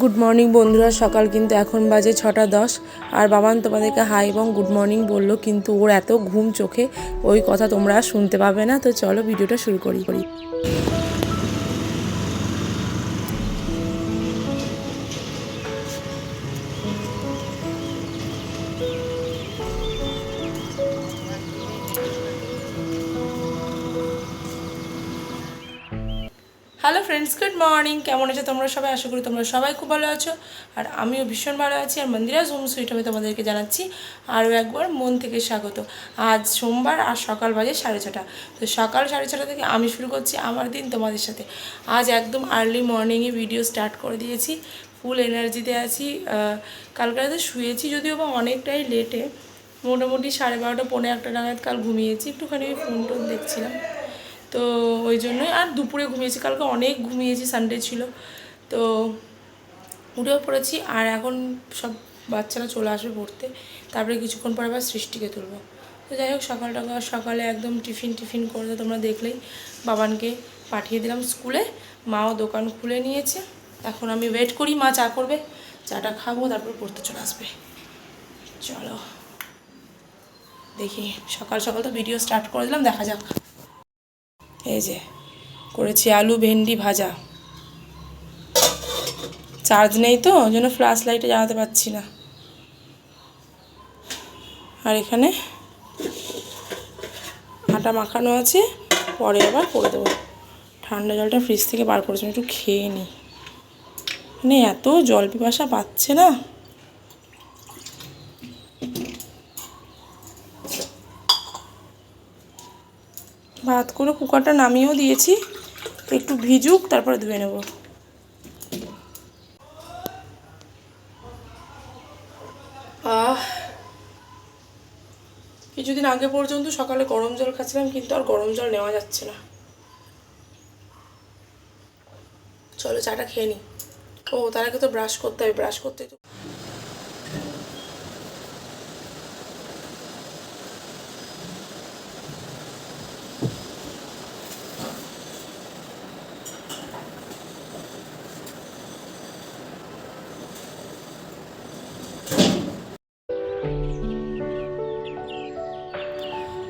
Good morning বন্ধুরা। সকাল কিন্তু এখন বাজে ছটা দশ। আর বাবান তোমাদেরকে হাই এবং গুড মর্নিং বলল, কিন্তু ওর এত ঘুম চোখে, ওই কথা তোমরা শুনতে পাবে না। তো চলো, ভিডিওটা শুরু করি করি। হ্যালো ফ্রেন্ডস গুড মর্নিং কেমন আছো তোমরা সবাই? আশা করি তোমরা সবাই খুব ভালো আছো। আর আমিও ভীষণ ভালো আছি। আর মন্দিরা হোম সুইট আমি তোমাদেরকে জানাচ্ছি। আরও একবার মন থেকে স্বাগত। আজ সোমবার আর সকাল বাজে সাড়ে ছটা। তো সকাল সাড়ে ছটা থেকে আমি শুরু করছি আমার দিন তোমাদের সাথে। আজ একদম আর্লি মর্নিংয়ে ভিডিও স্টার্ট করে দিয়েছি। ফুল এনার্জিতে আছি। কালকে রাতে শুয়েছি যদিও বা অনেকটাই লেটে মোটামুটি সাড়ে বারোটা, পৌনে একটা নাগাদ কাল ঘুমিয়েছি। একটুখানি ওই ফোন টোন দেখছিলাম। তো ওই জন্যই আর দুপুরে ঘুমিয়েছি, কালকে অনেক ঘুমিয়েছি সানডে ছিল। তো উঠেও পড়েছি আর এখন সব বাচ্চারা চলে আসবে পড়তে। তারপরে কিছুক্ষণ পর আবার সৃষ্টিকে তুলবো। তো যাই হোক সকালটা সকালে একদম টিফিন টিফিন করে তোমরা দেখলেই। বাবানকে পাঠিয়ে দিলাম স্কুলে, মাও দোকান খুলে নিয়েছে। এখন আমি ওয়েট করি, মা চা করবে, চাটা খাব, তারপর পড়তে চলে আসবে। চলো। দেখি, সকাল সকাল তো ভিডিও স্টার্ট করে দিলাম, দেখা যাক। এই যে, করেছি আলু ভেন্ডি ভাজা। চার্জ নেই তো, ওই জন্য ফ্ল্যাশ লাইটে জ্বালাতে পারছি না। আর এখানে আটা মাখানো আছে, পরে আবার করে দেবো। ঠান্ডা জলটা ফ্রিজ থেকে বার করেছি একটু খেয়ে নিই মানে এত জল পিপাসা পাচ্ছে না। ভাত করে কুকারটা নামিয়েও দিয়েছি। একটু ভিজুক, তারপরে ধুয়ে নেব। কিছুদিন আগে পর্যন্ত সকালে গরম জল খাচ্ছিলাম, কিন্তু আর গরম জল নেওয়া যাচ্ছে না। চলো চাটা খেয়ে নিই ও, তার আগে তো ব্রাশ করতে হবে ব্রাশ করতে তো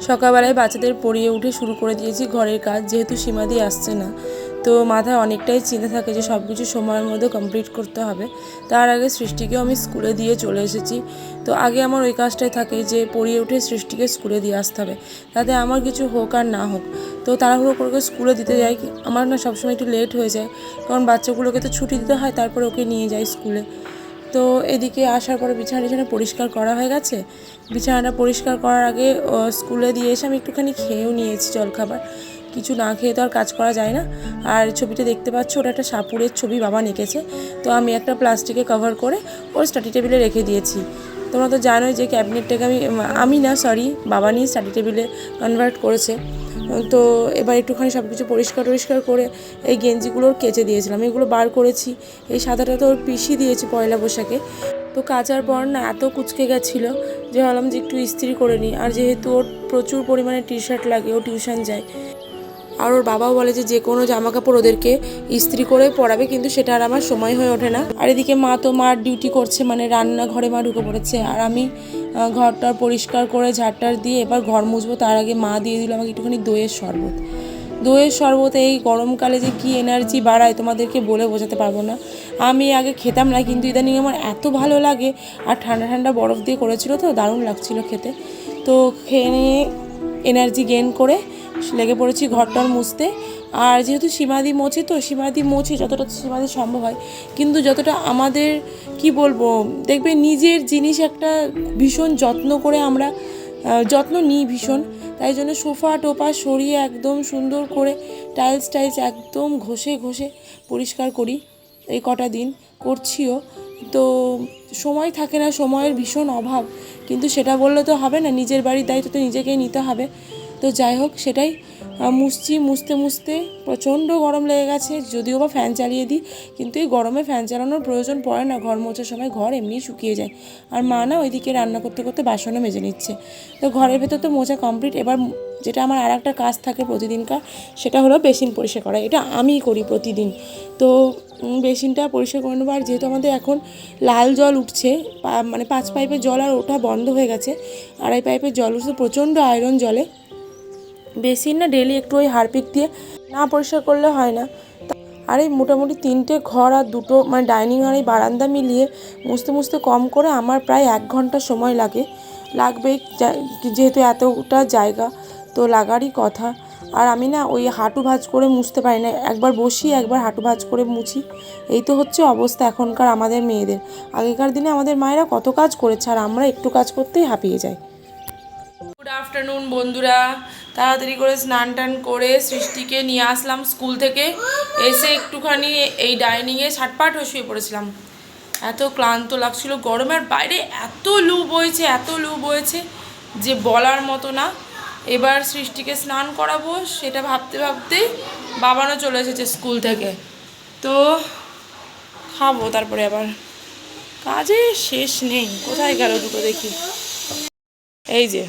সকালবেলায় বাচ্চাদের পড়িয়ে উঠে শুরু করে দিয়েছি ঘরের কাজ, যেহেতু সীমাদি আসছে না। তো মাথায় অনেকটাই চিন্তা থাকে যে সব কিছু সময়ের মধ্যে কমপ্লিট করতে হবে। তার আগে সৃষ্টিকেও আমি স্কুলে দিয়ে চলে এসেছি। তো আগে আমার ওই কাজটাই থাকে যে পড়িয়ে উঠে সৃষ্টিকে স্কুলে দিয়ে আসতে হবে। তাতে আমার কিছু হোক আর না হোক। তো তাড়াহুড়ো করে স্কুলে দিতে যাই। আমার না সবসময় একটু লেট হয়ে যায়। কারণ বাচ্চাগুলোকে তো ছুটি দিতে হয়, তারপরে ওকে নিয়ে যাই স্কুলে। তো এদিকে আসার পরে বিছানা টিছানা পরিষ্কার করা হয়ে গেছে। বিছানাটা পরিষ্কার করার আগে স্কুলে দিয়ে এসে আমি একটুখানি খেয়েও নিয়েছি জলখাবার। কিছু না খেয়ে তো আর কাজ করা যায় না। আর ছবিটা দেখতে পাচ্ছ, ওটা একটা সাপুরের ছবি বাবা এঁকেছে তো আমি একটা প্লাস্টিকে কভার করে ওর স্টাডি টেবিলে রেখে দিয়েছি। তোমরা তো জানোই যে ক্যাবিনেটটাকে আমি আমি না সরি বাবা নিয়ে স্টাডি টেবিলে কনভার্ট করেছে। তো এবার একটুখানি সব কিছু পরিষ্কার টরিষ্কার করে এই গেঞ্জিগুলোর কেচে দিয়েছিলাম। এগুলো বার করেছি। এই সাদাটা তো ওর পিসি দিয়েছি পয়লা বৈশাখে। তো কাচার পর না এত কুচকে গেছিল যে ভাবলাম যে একটু ইস্ত্রি করে নিই। আর যেহেতু ওর প্রচুর পরিমাণে টি শার্ট লাগে, ও টিউশন যায়। আর ওর বাবাও বলে যে যে কোনো জামা কাপড় ওদেরকে ইস্ত্রি করে পরাবে কিন্তু সেটা আর আমার সময় হয়ে ওঠে না। আর এদিকে মা তো মার ডিউটি করছে মানে রান্নাঘরে মা ঢুকে পড়েছে। আর আমি আহ, ঘরটা পরিষ্কার করে ঝাড়টার দিয়ে এবার ঘর মুছবো তার আগে মা দিয়ে দিল আমাকে একটুখানি দইয়ের শরবত। দইয়ের শরবত এই গরমকালে যে কী এনার্জি বাড়ায় তোমাদেরকে বলে বোঝাতে পারব না। আমি আগে খেতাম না কিন্তু ইদানিং আমার এত ভালো লাগে। আর ঠান্ডা ঠান্ডা বরফ দিয়ে করেছিল তো দারুণ লাগছিল খেতে। তো খেয়ে নিয়ে এনার্জি গেন করে লেগে পড়েছি ঘরটার মুছতে। আর যেহেতু সীমাদি মোছে, তো সীমাদি মোছে যতটা সীমাদি সম্ভব হয়। কিন্তু যতটা আমাদের, কি বলব দেখবে নিজের জিনিস একটা ভীষণ যত্ন করে আমরা যত্ন নিই ভীষণ। তাই জন্য সোফা টোপা সরিয়ে একদম সুন্দর করে টাইলস টাইলস একদম ঘষে ঘষে পরিষ্কার করি। এই কটা দিন করছিও। তো সময় থাকে না, সময়ের ভীষণ অভাব। কিন্তু সেটা বললে তো হবে না, নিজের বাড়ির দায়িত্ব তো নিজেকেই নিতে হবে। তো যাই হোক, সেটাই। মুছছি, মুছতে মুছতে প্রচণ্ড গরম লেগে গেছে, যদিও বা ফ্যান চালিয়ে দিই, কিন্তু এই গরমে ফ্যান চালানোর প্রয়োজন পড়ে না। ঘর মোছার সময় ঘর এমনি শুকিয়ে যায়। আর মা না ওইদিকে রান্না করতে করতে বাসনও মেজে নিচ্ছে। তো ঘরের ভেতর তো মোছা কমপ্লিট এবার যেটা আমার আর একটা কাজ থাকে প্রতিদিনকার, সেটা হলো বেসিন পরিষ্কার করা। এটা আমিই করি প্রতিদিন। তো বেসিনটা পরিষ্কার করে নেব। আর যেহেতু আমাদের এখন লাল জল উঠছে মানে পাঁচ পাইপের জল আর ওঠা বন্ধ হয়ে গেছে, আড়াই পাইপের জল উঠছে, প্রচণ্ড আয়রন জলে। বেসিন না ডেলি একটু ওই হারপিক দিয়ে না পরিষ্কার করলে হয় না। আর এই মোটামুটি তিনটে ঘর আর দুটো মানে ডাইনিং আর এই বারান্দা মিলিয়ে মুছতে মুছতে কম করে আমার প্রায় এক ঘণ্টা সময় লাগে। লাগবে যেহেতু এতটা জায়গা, তো লাগারই কথা। আর আমি না ওই হাঁটু ভাঁজ করে মুছতে পারি না, একবার বসি, একবার হাঁটু ভাঁজ করে মুছি। এই তো হচ্ছে অবস্থা এখনকার আমাদের মেয়েদের। আগেকার দিনে আমাদের মায়েরা কত কাজ করেছে, আর আমরা একটু কাজ করতেই হাঁপিয়ে যাই। গুড আফটারনুন বন্ধুরা। তাড়াতাড়ি করে স্নান টান করে সৃষ্টিকে নিয়ে আসলাম স্কুল থেকে। এসে একটুখানি এই ডাইনিংয়ে ছাটপাট হয়ে শুয়ে পড়েছিলাম। এত ক্লান্ত লাগছিল গরমের বাইরে এত লু বইছে এত লু বইছে যে বলার মতো না। এবার সৃষ্টিকে স্নান করাবো সেটা ভাবতে ভাবতে বাবানও চলে এসেছে স্কুল থেকে। তো খাব তারপরে আবার। কাজে শেষ নেই, কোথায় গেল দুটো দেখি। এই যে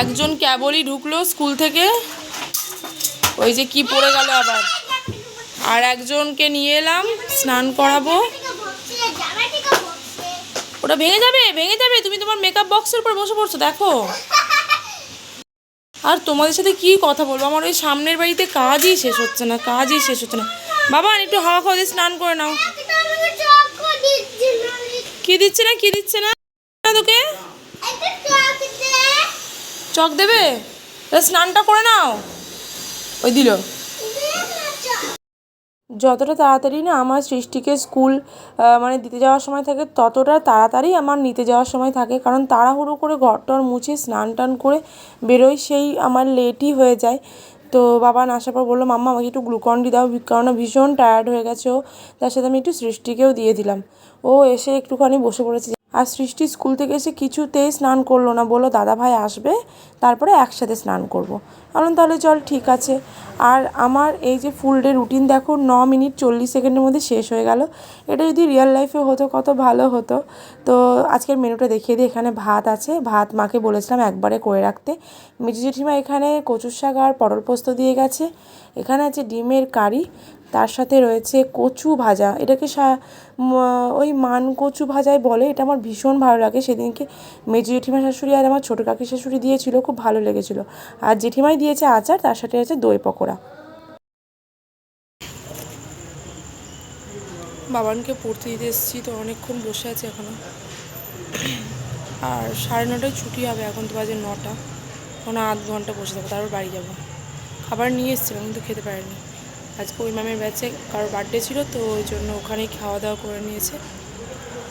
একজন কেবলই ঢুকলো স্কুল থেকে। ওই যে কি পড়ে গেল আবার। আর একজনকে নিয়ে এলাম স্নান করাবো। ওটা ভেঙে যাবে ভেঙে যাবে। তুমি তোমার মেকআপ বক্সের উপর বসে পড়ছো দেখো। আর তোমাদের সাথে কি কথা বলব? আমার ওই সামনের বাড়িতে কাজই শেষ হচ্ছে না কাজই শেষ হচ্ছে না। বাবা একটু হাওয়া খাওয়া দিয়ে স্নান করে নাও। কি দিচ্ছে না কি দিচ্ছে না তোকে? চক দেবে? স্নানটা করে নাও। ওই দিল। যতটা তাড়াতাড়ি না আমার সৃষ্টিকে স্কুল মানে দিতে যাওয়ার সময় থাকে, ততটা তাড়াতাড়ি আমার নিতে যাওয়ার সময় থাকে, কারণ তাড়াহুড়ো করে টর মুছে স্নান টান করে বেরোই সেই আমার লেটই হয়ে যায়। তো বাবা আসার পর বলল, মাম্মা, আমাকে একটু গ্লুকন ডি দাও কারণ ভীষণ টায়ার্ড হয়ে গেছে ও। তার সাথে আমি একটু সৃষ্টিকেও দিয়ে দিলাম। ও এসে একটুখানি বসে পড়েছে। আর সৃষ্টি স্কুল থেকে এসে কিছুতেই স্নান করল না। বলল দাদা ভাই আসবে, তারপরে একসাথে স্নান করব। বললাম, তাহলে চল, ঠিক আছে। আর আমার এই যে ফুল ডে রুটিন দেখো, ন মিনিট চল্লিশ সেকেন্ডের মধ্যে শেষ হয়ে গেল। এটা যদি রিয়েল লাইফে হতো, কত ভালো হতো। তো আজকের মেনুটা দেখিয়ে দিই, এখানে ভাত আছে। ভাত মাকে বলেছিলাম একবারে করে রাখতে। মিঠি জেঠিমা এখানে কচুর শাক আর পটল পোস্ত দিয়ে গেছে। এখানে আছে ডিমের কারি তার সাথে রয়েছে কচু ভাজা। এটাকে সা- ওই মান কচু ভাজাই বলে। এটা আমার ভীষণ ভালো লাগে। সেদিনকে মেজি জেঠিমা শাশুড়ি আর আমার ছোটো কাকি শাশুড়ি দিয়েছিল, খুব ভালো লেগেছিল। আর জেঠিমাই দিয়েছে আচার, তার সাথে আছে দই পকোড়া। বাবানকে পড়তে দিতে এসেছি, তো অনেকক্ষণ বসে আছি এখনও। আর সাড়ে নটায় ছুটি হবে, এখন তো বাজে নটা। এখন আধ ঘণ্টা বসে থাকব, তারপর বাড়ি যাব। খাবার নিয়ে এসেছিলাম, কিন্তু খেতে পারিনি। আজকে ওই ম্যামের ব্যাচে কারোর বার্থডে ছিল তো ওই জন্য ওখানেই খাওয়া দাওয়া করে নিয়েছে।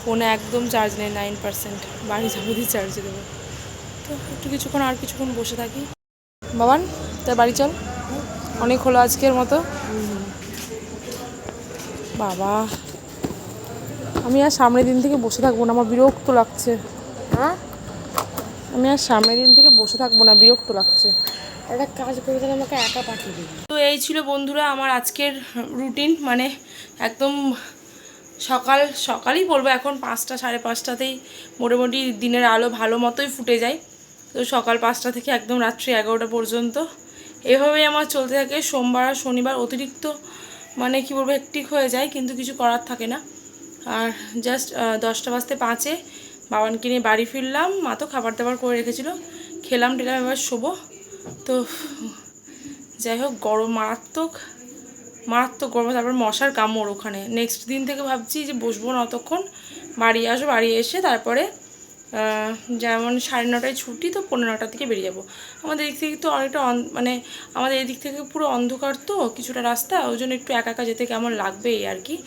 ফোনে একদম চার্জ নেই নাইন পার্সেন্ট বাড়ি যাব দিয়ে চার্জে দেবো। তো একটু কিছুক্ষণ আর কিছুক্ষণ বসে থাকি। বাবান তার বাড়ি চল। অনেক হলো আজকের মতো। বাবা আমি আর সামনের দিন থেকে বসে থাকব না আমার বিরক্ত লাগছে। হ্যাঁ? আমি আর সামনের দিন থেকে বসে থাকব না বিরক্ত লাগছে। একটা কাজ করে তাহলে আমাকে একা পাঠিয়ে দিবি। তো এই ছিল বন্ধুরা আমার আজকের রুটিন মানে একদম সকাল সকালই বলব এখন পাঁচটা সাড়ে পাঁচটাতেই মোটামুটি দিনের আলো ভালো মতোই ফুটে যায়। তো সকাল পাঁচটা থেকে একদম রাত্রি এগারোটা পর্যন্ত। এভাবেই আমার চলতে থাকে সোমবার আর শনিবার অতিরিক্ত মানে কি বলব হেক্টিক হয়ে যায় কিন্তু কিছু করার থাকে না। আর জাস্ট দশটা বাজতে পাঁচে বাবানকে নিয়ে বাড়ি ফিরলাম মা তো খাবার দাবার করে রেখেছিলো। খেলাম টেলাম, এবার শোবো। তো যাই হোক, গরম মারাত্মক মারাত্মক গরম তারপর মশার কামড় ওখানে। নেক্সট দিন থেকে ভাবছি যে বসবো না অতক্ষণ। বাড়ি আসব, বাড়ি এসে তারপরে যেমন সাড়ে নটায় ছুটি, তো পনেরো নটার দিকে বেরিয়ে যাব। আমাদের এদিক থেকে তো অনেকটা অন- মানে আমাদের এদিক থেকে পুরো অন্ধকার তো, কিছুটা রাস্তা, ওই জন্য একটু একা একা যেতে কেমন লাগবে আর কি।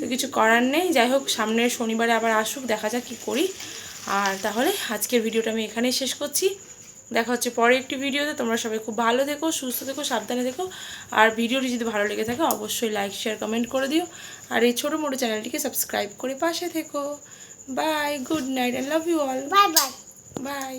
তো কিছু করার নেই, যাই হোক, সামনের শনিবারে আবার আসুক, দেখা যাক কী করি। আর তাহলে আজকের ভিডিওটা আমি এখানেই শেষ করছি। দেখা হচ্ছে পরে একটি ভিডিওতে। তোমরা সবাই খুব ভালো দেখো সুস্থ দেখো সাবধানে দেখো আর ভিডিওটি যদি ভালো লেগে থাকে অবশ্যই লাইক শেয়ার কমেন্ট করে দিও। আর এই ছোটো মোটো চ্যানেলটিকে সাবস্ক্রাইব করে পাশে থেকো। Bye good night and love you all bye bye bye